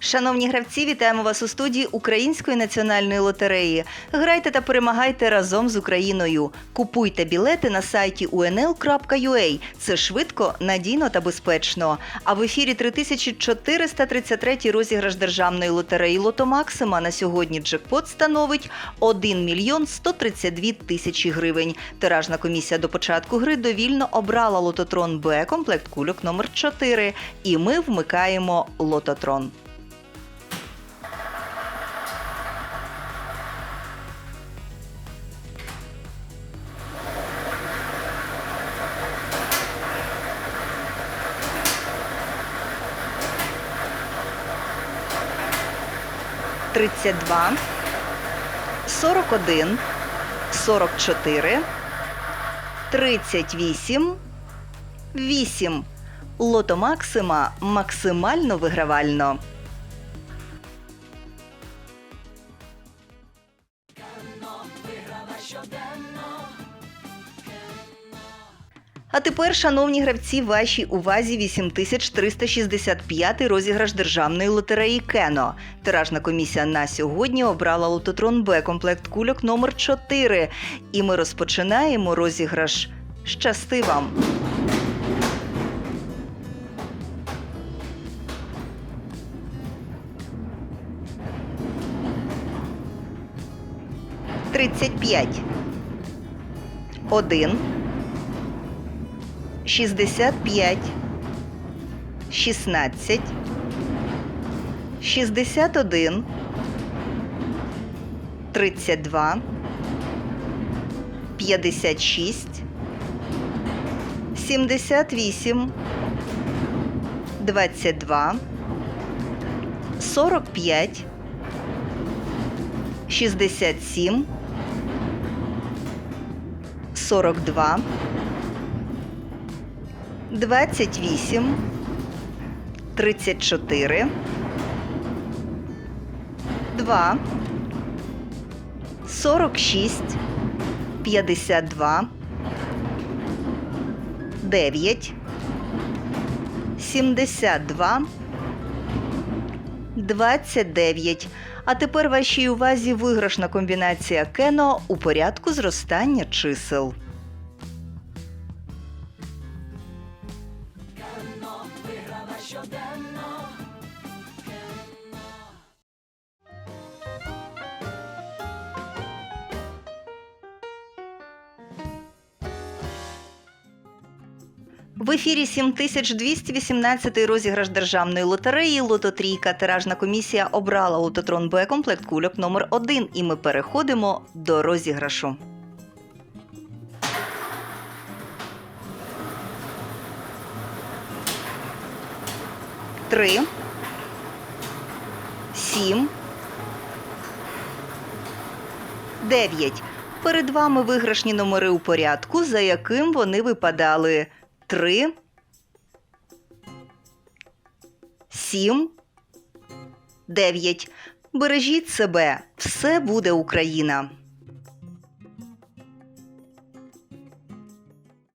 Шановні гравці, вітаємо вас у студії Української національної лотереї. Грайте та перемагайте разом з Україною. Купуйте білети на сайті unl.ua. Це швидко, надійно та безпечно. А в ефірі 3433 розіграш державної лотереї Лото Максима на сьогодні джекпот становить 1 мільйон 132 тисячі гривень. Тиражна комісія до початку гри довільно обрала лототрон Б комплект кульок номер 4 І ми вмикаємо лототрон. Тридцять два, сорок один, сорок чотири, тридцять вісім, вісім. Лото Максима максимально вигравально. А тепер, шановні гравці, вашій увазі 8365 розіграш державної лотереї Кено. Тиражна комісія на сьогодні обрала лототрон Б комплект кульок номер 4 І ми розпочинаємо розіграш. Щасти вам! Тридцять п'ять. Один. 65, 16, 61, 32, 56, 78, 22, 45, 67, 42, 28, 34, 2, 46, 52, 9, 72, 29. А тепер вашій увазі виграшна комбінація кено у порядку зростання чисел. В ефірі 7218 розіграш державної лотереї Лототрійка. Тиражна комісія обрала лототрон Б комплект кульок номер 1 І ми переходимо до розіграшу. Три. Сім. Дев'ять. Перед вами виграшні номери у порядку, за яким вони випадали. Три. Сім. Дев'ять. Бережіть себе. Все буде Україна.